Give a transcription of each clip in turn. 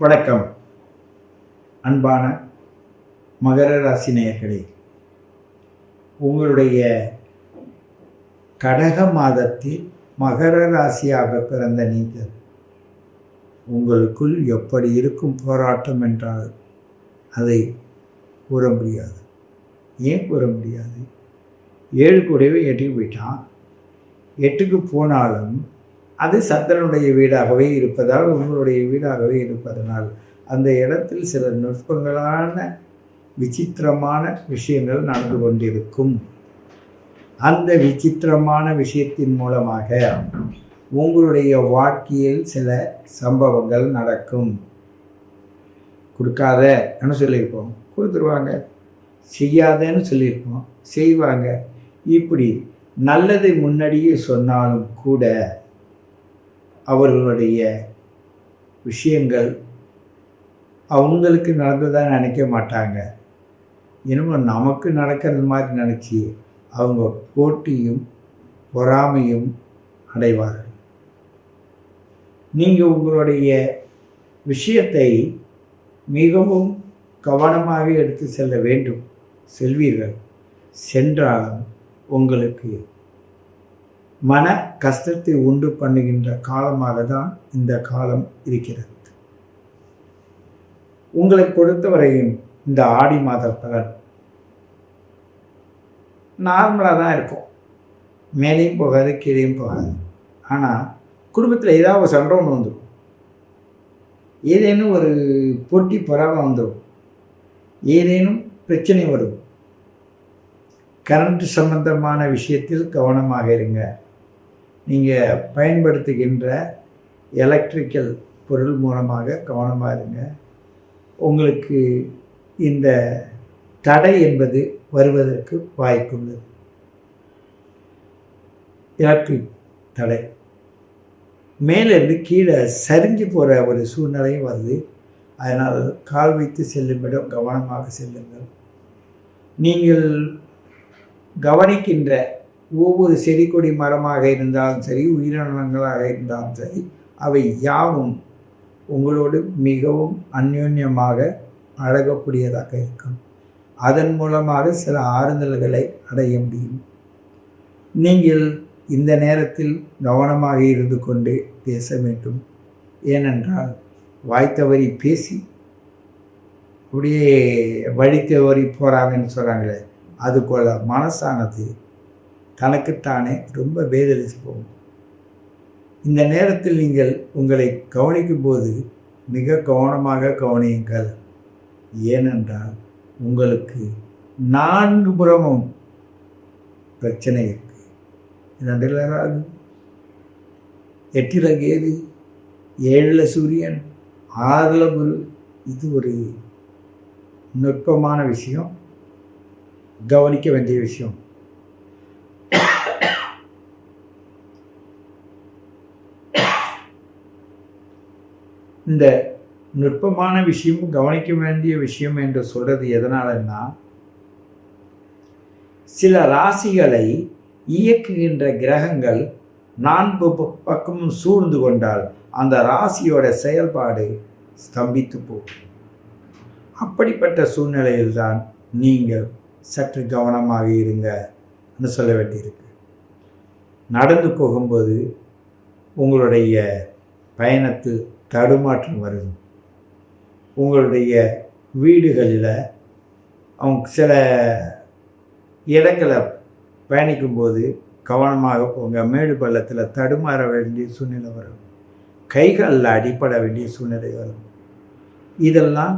வணக்கம். அன்பான மகர ராசி நேயர்களே உங்களுடைய கடக மாதத்தில் மகர ராசியாக பிறந்த நீங்கள் உங்களுக்குள் எப்படி இருக்கும் போராட்டம் என்றால் அதை கூற முடியாது. ஏன் கூற முடியாது? ஏழு கூடவே எட்டுக்கு போயிட்டான். எட்டுக்கு போனாலும் அது சந்திரனுடைய வீடாகவே இருப்பதால் உங்களுடைய வீடாகவே இருப்பதனால் அந்த இடத்தில் சில நுட்பங்களான விசித்திரமான விஷயங்கள் நடந்து கொண்டிருக்கும். அந்த விசித்திரமான விஷயத்தின் மூலமாக உங்களுடைய வாழ்க்கையில் சில சம்பவங்கள் நடக்கும். கொடுக்காதன்னு சொல்லியிருப்போம். கொடுத்துருவாங்க. செய்யாதேன்னு சொல்லியிருப்போம். செய்வாங்க. இப்படி நல்லதை முன்னாடியே சொன்னாலும் கூட அவர்களுடைய விஷயங்கள் அவங்களுக்கு நடந்ததாக நினைக்க மாட்டாங்க. என்னமோ நமக்கு நடக்கிறது மாதிரி நினச்சி அவங்க போட்டியும் பொறாமையும் அடைவார்கள். நீங்கள் உங்களுடைய விஷயத்தை மிகவும் கவனமாக எடுத்து செல்ல வேண்டும். செல்வீர்கள். சென்றாலும் உங்களுக்கு மன கஷ்டத்தை உண்டு பண்ணுகின்ற காலமாக தான் இந்த காலம் இருக்கிறது. உங்களை பொறுத்தவரையும் இந்த ஆடி மாத பலன் நார்மலாக தான் இருக்கும். மேலேயும் போகாது கீழேயும் போகாது. ஆனால் குடும்பத்தில் ஏதாவது ஒரு சண்டை ஒன்று வந்துடும். ஏதேனும் ஒரு போட்டி பொறாமை வந்துடும். ஏதேனும் பிரச்சனை வரும். கரண்ட் சம்பந்தமான விஷயத்தில் கவனமாக இருங்க. நீங்கள் பயன்படுத்துகின்ற எலக்ட்ரிக்கல் பொருள் மூலமாக கவனமாக இருங்க. உங்களுக்கு இந்த தடை என்பது வருவதற்கு வாய்ப்புள்ளது எலக்ட்ரிக் தடை. மேலிருந்து கீழே சரிஞ்சு போகிற ஒரு சூழ்நிலையும் வருது. அதனால் கால் வைத்து செல்லுமிடம் கவனமாக செல்லுங்கள். நீங்கள் கவனிக்கின்ற ஒவ்வொரு செடி கொடி மரமாக இருந்தாலும் சரி உயிரினங்களாக இருந்தாலும் சரி அவை யாவும் உங்களோடு மிகவும் அந்யோன்யமாக அழகக்கூடியதாக இருக்கும். அதன் மூலமாக சில ஆறுதல்களை அடைய முடியும். நீங்கள் இந்த நேரத்தில் கவனமாக இருந்து கொண்டு பேச வேண்டும். ஏனென்றால் வாய்த்தவரி பேசி அப்படியே வழித்தவரி போகிறாங்கன்னு சொல்கிறாங்களே அதுபோல் மனசானது தனக்குத்தானே ரொம்ப வேதலிச்சு போகும். இந்த நேரத்தில் நீங்கள் உங்களை கவனிக்கும் போது மிக கவனமாக கவனியுங்கள். ஏனென்றால் உங்களுக்கு நான்கு புறமும் பிரச்சனை இருக்குது ரெண்டில் ராகு எட்டில் கேது ஏழில் சூரியன் ஆறில் குரு. இது ஒரு நுட்பமான விஷயம். கவனிக்க வேண்டிய விஷயம். இந்த நுட்பமான விஷயம் கவனிக்க வேண்டிய விஷயம் என்று சொல்கிறது எதனாலன்னா சில ராசிகளை இயக்குகின்ற கிரகங்கள் நான்கு பக்கமும் சூழ்ந்து கொண்டால் அந்த ராசியோட செயல்பாடு ஸ்தம்பித்து போகும். அப்படிப்பட்ட சூழ்நிலையில்தான் நீங்கள் சற்று கவனமாக இருங்கன்னு சொல்ல வேண்டியிருக்கு. நடந்து போகும்போது உங்களுடைய பயணத்தில் தடுமாற்றம் வருது. உங்களுடைய வீடுகளில் அவங்க சில இடங்களை பயணிக்கும்போது கவனமாக போங்க. மேடு பள்ளத்தில் தடுமாற வேண்டிய சூழ்நிலை வரும். கைகளில் அடிப்பட வேண்டிய சூழ்நிலை வரும். இதெல்லாம்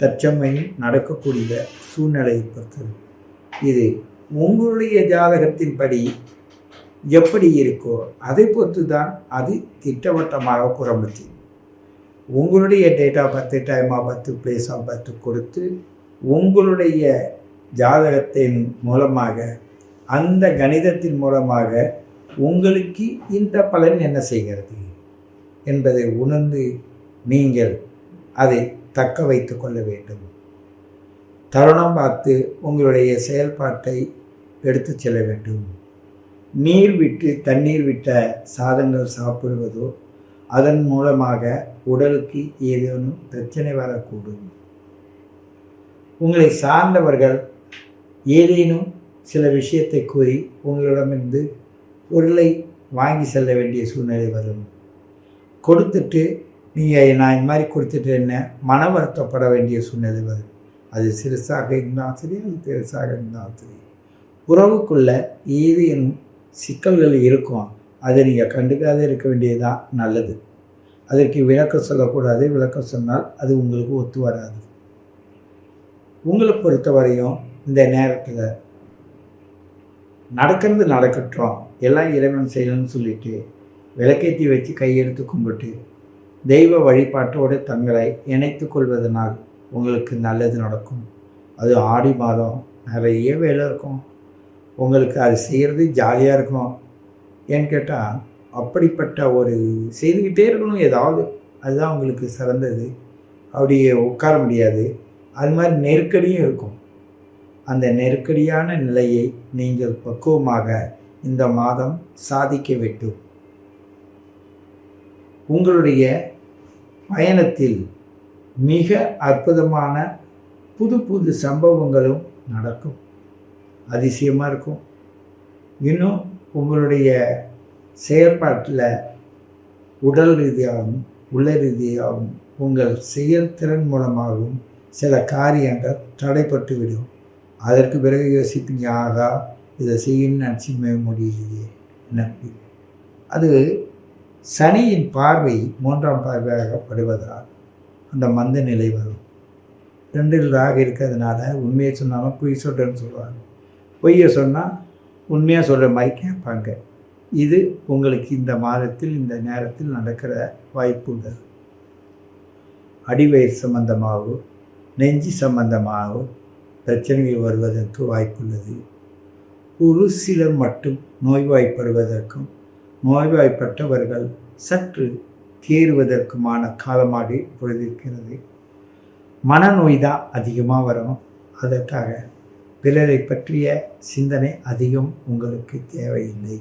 தற்சமயம் நடக்கக்கூடிய சூழ்நிலையை பொறுத்தது. இது உங்களுடைய ஜாதகத்தின்படி எப்படி இருக்கோ அதை பொறுத்து தான் அது திட்டவட்டமாக கூற முடியும் உங்களுடைய date of birth time of birth place of birth கொடுத்து உங்களுடைய ஜாதகத்தின் மூலமாக அந்த கணிதத்தின் மூலமாக உங்களுக்கு இந்த பலன் என்ன செய்கிறது என்பதை உணர்ந்து நீங்கள் அதை தக்க வைத்து கொள்ள வேண்டும். தருணம் பார்த்து உங்களுடைய செயல்பாட்டை எடுத்து செல்ல வேண்டும். நீர் விட்டு தண்ணீர் விட்ட சாதங்கள் சாப்பிடுவதோ அதன் மூலமாக உடலுக்கு ஏதேனும் பிரச்சனை வரக்கூடும். உங்களை சார்ந்தவர்கள் ஏதேனும் சில விஷயத்தை கூறி உங்களிடமிருந்து பொருளை வாங்கி செல்ல வேண்டிய சூழ்நிலை வரும். கொடுத்துட்டு நீங்கள் நான் இந்த மாதிரி கொடுத்துட்டு என்ன மன வருத்தப்பட வேண்டிய சூழ்நிலை வரும். அது சிறுசாக இருந்தாலும் சரி அது பெருசாக இருந்தாலும் சரி. உறவுக்குள்ள ஏதேனும் சிக்கல்கள் இருக்கும். அதை நீங்கள் கண்டுக்காத இருக்க வேண்டியதுதான் நல்லது. அதற்கு விளக்கம் சொல்லக்கூடாது. விளக்கம் சொன்னால் அது உங்களுக்கு ஒத்து வராது. உங்களை பொறுத்தவரையும் இந்த நேரத்தில் நடக்கிறது நடக்கட்டும். எல்லாம் இறைவன் செய்யணும்னு சொல்லிட்டு விளக்கேற்றி வச்சு கையெடுத்து கும்பிட்டு தெய்வ வழிபாட்டோடு தங்களை இணைத்து கொள்வதனால் உங்களுக்கு நல்லது நடக்கும். அது ஆடி மாதம் நிறைய வேலை இருக்கும். உங்களுக்கு அது செய்கிறது ஜாலியாக இருக்கும். ஏன்னு கேட்டால் அப்படிப்பட்ட ஒரு செய்துக்கிட்டே இருக்கணும் ஏதாவது. அதுதான் உங்களுக்கு சிறந்தது. அப்படியே உட்கார முடியாது. அது மாதிரி நெருக்கடியும் இருக்கும். அந்த நெருக்கடியான நிலையை நீங்கள் பக்குவமாக இந்த மாதம் சாதிக்க வேண்டும். உங்களுடைய பயணத்தில் மிக அற்புதமான புது புது சம்பவங்களும் நடக்கும். அதிசயமாக இருக்கும். இன்னும் உங்களுடைய செயற்பாட்டில் உடல் ரீதியாகவும் உள்ள ரீதியாகவும் உங்கள் செயல்திறன் மூலமாகவும் சில காரியங்கள் தடைப்பட்டு விடும். அதற்கு பிறகு யோசிப்பீங்க ஆகா இதை செய்யணும்னு நினச்சிமே முடியலையே. நம்பி அது சனியின் பார்வை மூன்றாம் பார்வையாக படுவதால் அந்த மந்த நிலை வரும். ரெண்டில் ராக இருக்கிறதுனால உண்மையை சொன்னாலும் பொய் சொல்கிறேன்னு சொல்லுவாங்க. பொய்யை சொன்னால் உண்மையாக சொல்கிற மாதிரி கேட்பாங்க. இது உங்களுக்கு இந்த மாதத்தில் இந்த நேரத்தில் நடக்கிற வாய்ப்புகள். அடிவயிர் அடிவயிறு சம்பந்தமாகவும் நெஞ்சு சம்பந்தமாகவும் பிரச்சனைகள் வருவதற்கு வாய்ப்புள்ளது. ஒரு சிலர் மட்டும் நோய்வாய்ப்படுவதற்கும் நோய்வாய்ப்பட்டவர்கள் சற்று தேறுவதற்குமான காலமாக இப்பொழுது இருக்கிறது. மனநோய் தான் அதிகமாக வரும் அதற்காக பிறரை பற்றிய சிந்தனை அதிகம் உங்களுக்கு தேவையில்லை.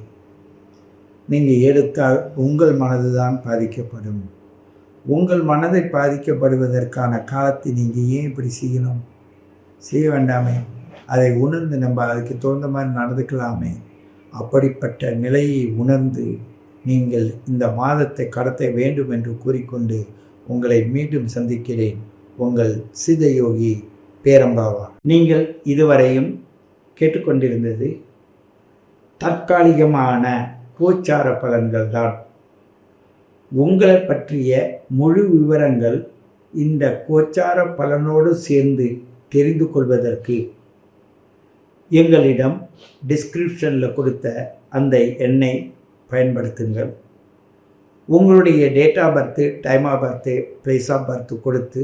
நீங்கள் எடுத்தால் உங்கள் மனது தான் பாதிக்கப்படும். உங்கள் மனதை பாதிக்கப்படுவதற்கான காலத்தை நீங்கள் ஏன் இப்படி செய்யணும்? செய்ய வேண்டாமே. அதை உணர்ந்து நம்ம அதுக்கு தகுந்த மாதிரி நடந்துக்கலாமே. அப்படிப்பட்ட நிலையை உணர்ந்து நீங்கள் இந்த மாதத்தை கடத்த வேண்டும் என்று கூறிக்கொண்டு உங்களை மீண்டும் சந்திக்கிறேன். உங்கள் சிதயோகி பேரம்பாவா. நீங்கள் இதுவரையும் கேட்டுக்கொண்டிருந்தது தற்காலிகமான கோச்சார பலன்கள் தான் உங்களை பற்றிய முழு விவரங்கள் இந்த கோச்சார பலனோடு சேர்ந்து தெரிந்து கொள்வதற்கு எங்களிடம் டிஸ்கிரிப்ஷனில் கொடுத்த அந்த எண்ணை பயன்படுத்துங்கள். உங்களுடைய date of birth time of birth place of birth கொடுத்து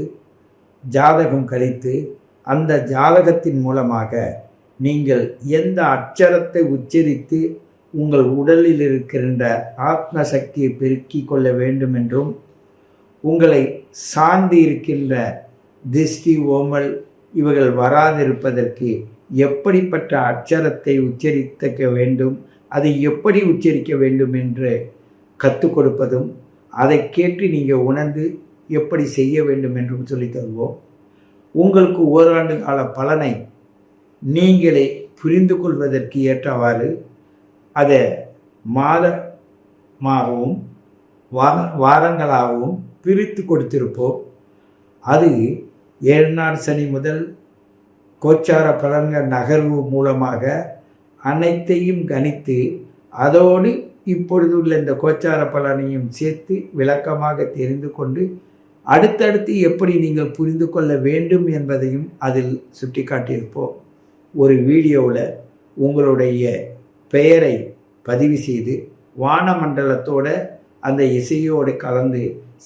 ஜாதகம் கழித்து அந்த ஜாதகத்தின் மூலமாக நீங்கள் எந்த அச்சரத்தை உச்சரித்து உங்கள் உடலில் இருக்கின்ற ஆத்ம சக்தியை பெருக்கிக் கொள்ள வேண்டும் என்றும் உங்களை சார்ந்து இருக்கின்ற திஷ்டி ஓமல் இவர்கள் வராதிருப்பதற்கு எப்படிப்பட்ட அச்சரத்தை உச்சரிக்க வேண்டும் அதை எப்படி உச்சரிக்க வேண்டும் என்று கற்றுக் கொடுப்பதும் அதை கேட்டு நீங்கள் உணர்ந்து எப்படி செய்ய வேண்டும் என்றும் சொல்லித் தருவோம். உங்களுக்கு ஓராண்டு கால பலனை நீங்களே புரிந்து கொள்வதற்கு ஏற்றவாறு அதை மாதமாகவும் வார வாரங்களாகவும் பிரித்து கொடுத்திருப்போம். அது ஏழ்நாள் சனி முதல் கோச்சார பலன்கள் நகர்வு மூலமாக அனைத்தையும் கணித்து அதோடு இப்பொழுது உள்ள இந்த கோச்சார பலனையும் சேர்த்து விளக்கமாக தெரிந்து கொண்டு அடுத்தடுத்து எப்படி நீங்கள் புரிந்து கொள்ள வேண்டும் என்பதையும் அதில் சுட்டிக்காட்டியிருப்போம். ஒரு வீடியோவில் உங்களுடைய பெயரை பதிவு செய்து வானமண்டலத்தோட அந்த இசையோடு கலந்து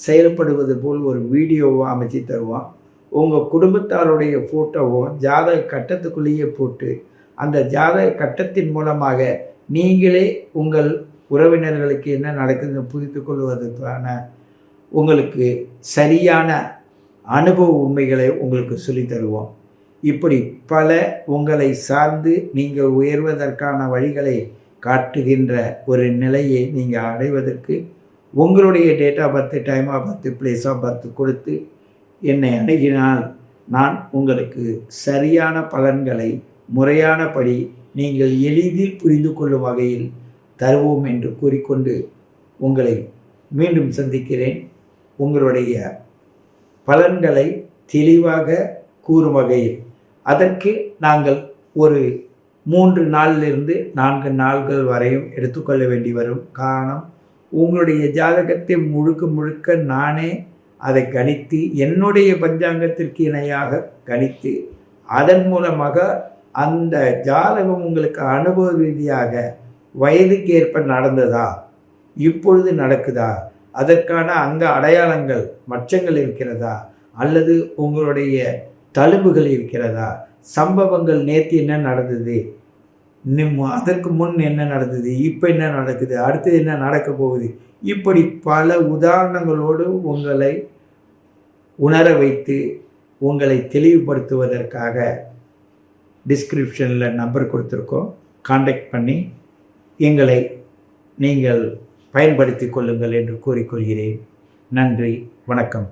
செயல்படுவது போல் ஒரு வீடியோவை அமைச்சு தருவான். உங்கள் குடும்பத்தாருடைய ஃபோட்டோவும் ஜாதக கட்டத்துக்குள்ளேயே போட்டு அந்த ஜாதக கட்டத்தின் மூலமாக நீங்களே உங்கள் உறவினர்களுக்கு என்ன நடக்குதுன்னு புரிந்து கொள்வதற்கான உங்களுக்கு சரியான அனுபவ உண்மைகளை உங்களுக்கு சொல்லித் தருவோம். இப்படி பல உங்களை சார்ந்து நீங்கள் உயர்வதற்கான வழிகளை காட்டுகின்ற ஒரு நிலையை நீங்கள் அடைவதற்கு உங்களுடைய date of birth time of birth place of birth கொடுத்து என்னை அணுகினால் நான் உங்களுக்கு சரியான பலன்களை முறையானபடி நீங்கள் எளிதில் புரிந்து கொள்ளும் வகையில் தருவோம் என்று கூறிக்கொண்டு உங்களை மீண்டும் சந்திக்கிறேன். உங்களுடைய பலன்களை தெளிவாக கூறும் வகையில். அதற்கு நாங்கள் ஒரு மூன்று நாளிலிருந்து நான்கு நாள்கள் வரையும் எடுத்துக்கொள்ள வேண்டி வரும். காரணம் உங்களுடைய ஜாதகத்தை முழுக்க முழுக்க நானே அதை கணித்து என்னுடைய பஞ்சாங்கத்திற்கு இணையாக கணித்து அதன் மூலமாக அந்த ஜாதகம் உங்களுக்கு அனுபவ ரீதியாக வயதுக்கு ஏற்ப நடந்ததா இப்பொழுது நடக்குதா அதற்கான அங்க அடையாளங்கள் மச்சங்கள் இருக்கிறதா? அல்லது உங்களுடைய தழும்புகள் இருக்கிறதா? சம்பவங்கள் நேற்று என்ன நடந்தது? அதற்கு முன் என்ன நடந்தது? இப்போ என்ன நடக்குது? அடுத்தது என்ன நடக்க போகுது? இப்படி பல உதாரணங்களோடு உங்களை உணர வைத்து உங்களை தெளிவுபடுத்துவதற்காக டிஸ்கிரிப்ஷனில் நம்பர் கொடுத்துருக்கோம். காண்டாக்ட் பண்ணி எங்களை நீங்கள் பயன்படுத்தி கொள்ளுங்கள் என்று கூறிக்கொள்கிறேன். நன்றி வணக்கம்.